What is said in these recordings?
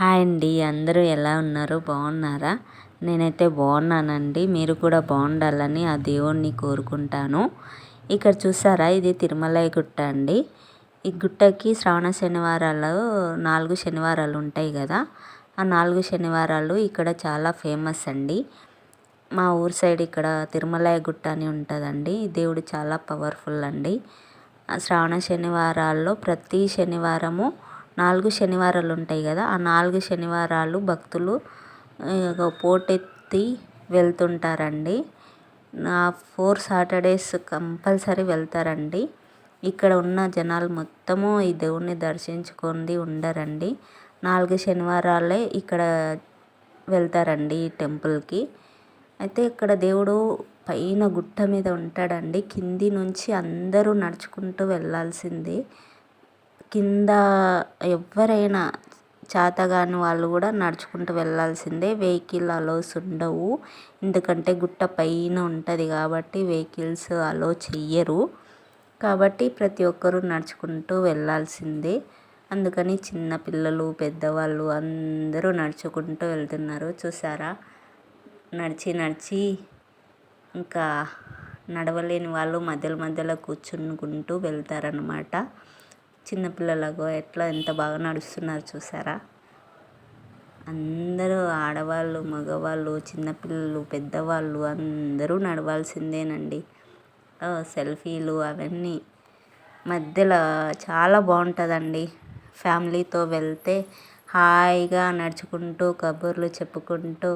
Hi అండి అందరూ ఎలా ఉన్నారు? బాగున్నారా? నేనైతే బాగున్నానండి మీరు కూడా బాగుండాలని ఆ దేవుణ్ణి కోరుకుంటాను. ఇక్కడ చూసారా ఇది తిరుమల గుట్ట అండి. ఈ గుట్టకి శ్రావణ శనివారాలు నాలుగు శనివారాలు ఉంటాయి కదా ఆ నాలుగు శనివారాలు ఇక్కడ చాలా ఫేమస్ అండి. మా ఊరు సైడ్ ఇక్కడ తిరుమలయ గుట్ట అని ఉంటుందండి దేవుడు చాలా పవర్ఫుల్ అండి. శ్రావణ శనివారాల్లో ప్రతి శనివారము నాలుగు శనివారాలు ఉంటాయి కదా ఆ నాలుగు శనివారాలు భక్తులు పోటెత్తి వెళ్తుంటారండి. నా ఫోర్ సాటర్డేస్ కంపల్సరీ వెళ్తారండి. ఇక్కడ ఉన్న జనాలు మొత్తము ఈ దేవుణ్ణి దర్శించుకొని ఉండరండి. నాలుగు శనివారాలే ఇక్కడ వెళ్తారండి ఈ టెంపుల్కి. అయితే ఇక్కడ దేవుడు పైన గుట్ట మీద ఉంటాడండి. కింది నుంచి అందరూ నడుచుకుంటూ వెళ్ళాల్సిందే. కింద ఎవరైనా చేతగాని వాళ్ళు కూడా నడుచుకుంటూ వెళ్ళాల్సిందే. వెహికల్ అలోస్ ఉండవు. ఎందుకంటే గుట్ట పైన ఉంటుంది కాబట్టి వెహికల్స్ అలో చెయ్యరు. కాబట్టి ప్రతి ఒక్కరూ నడుచుకుంటూ వెళ్ళాల్సిందే. అందుకని చిన్నపిల్లలు పెద్దవాళ్ళు అందరూ నడుచుకుంటూ వెళ్తున్నారు. చూసారా? నడిచి నడిచి ఇంకా నడవలేని వాళ్ళు మధ్యలో మధ్యలో కూర్చునుకుంటూ వెళ్తారనమాట చిన్నపిల్లలకు ఎట్లా ఎంత బాగా నడుస్తున్నారు చూసారా? అందరూ ఆడవాళ్ళు మగవాళ్ళు చిన్నపిల్లలు పెద్దవాళ్ళు అందరూ నడవాల్సిందేనండి. సెల్ఫీలు అవన్నీ మధ్యలో చాలా బాగుంటుందండి. ఫ్యామిలీతో వెళ్తే హాయిగా నడుచుకుంటూ కబుర్లు చెప్పుకుంటూ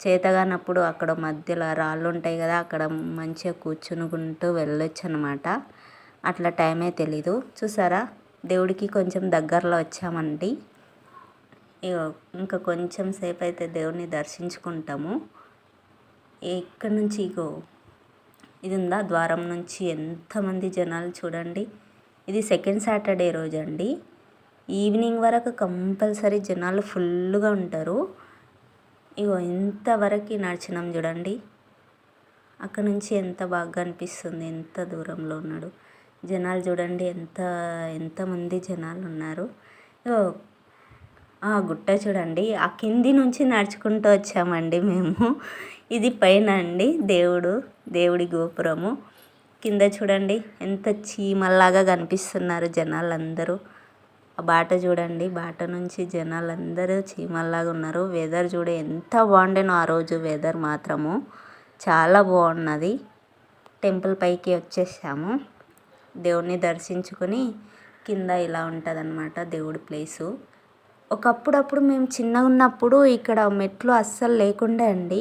చేతగానప్పుడు అక్కడ మధ్యలో రాళ్ళు ఉంటాయి కదా అక్కడ మంచిగా కూర్చునుకుంటూ వెళ్ళొచ్చు అనమాట అట్లా టైమే తెలీదు. చూసారా? దేవుడికి కొంచెం దగ్గరలో వచ్చామండి. ఇంకా కొంచెం సేపు అయితే దేవుడిని దర్శించుకుంటాము. ఇక్కడ నుంచి ఇగో? ఇది ఉందా ద్వారం నుంచి ఎంతమంది జనాలు చూడండి. ఇది సెకండ్ సాటర్డే రోజు అండి ఈవినింగ్ వరకు కంపల్సరీ జనాలు ఫుల్గా ఉంటారు. ఇగో ఇంతవరకు నడిచినాం చూడండి. అక్కడ నుంచి ఎంత బాగా అనిపిస్తుంది ఎంత దూరంలో ఉన్నాడు. జనాలు చూడండి ఎంత ఎంతమంది జనాలు ఉన్నారు. ఆ గుట్ట చూడండి ఆ కింది నుంచి నడుచుకుంటూ వచ్చామండి మేము. ఇది పైన అండి దేవుడు దేవుడి గోపురము. కింద చూడండి ఎంత చీమల్లాగా కనిపిస్తున్నారు జనాలందరూ. ఆ బాట చూడండి బాట నుంచి జనాలందరూ చీమల్లాగా ఉన్నారు. వెదర్ చూడ ఎంత బాగుండేనో ఆ రోజు వెదర్ మాత్రము. చాలా బాగున్నది. టెంపుల్ పైకి వచ్చేసాము. దేవుడిని దర్శించుకొని కింద ఇలా ఉంటుంది అనమాట దేవుడి ప్లేసు. ఒకప్పుడప్పుడు మేము చిన్నగా ఉన్నప్పుడు ఇక్కడ మెట్లు అస్సలు లేకుండే అండి.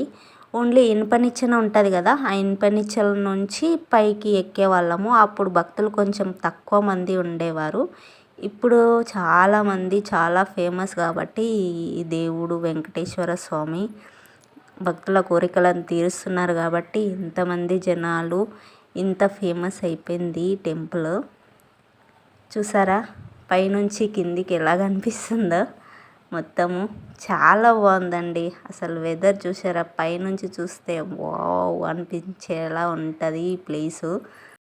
ఓన్లీ ఇనుప నిచ్చెన ఉంటుంది కదా ఆ ఇనుపనిచ్చల నుంచి పైకి ఎక్కేవాళ్ళము అప్పుడు భక్తులు కొంచెం తక్కువ మంది ఉండేవారు. ఇప్పుడు చాలామంది చాలా ఫేమస్ కాబట్టి ఈ దేవుడు వెంకటేశ్వర స్వామి భక్తుల కోరికలను తీరుస్తున్నారు కాబట్టి ఇంతమంది జనాలు ఇంత ఫేమస్ అయిపోయింది టెంపుల్. చూసారా? పైనుంచి కిందికి ఎలా కనిపిస్తుందో. మొత్తము చాలా బాగుందండి. అసలు వెదర్ చూసారా? పైనుంచి చూస్తే వావ్ అనిపించేలా ఉంటుంది ఈ ప్లేసు.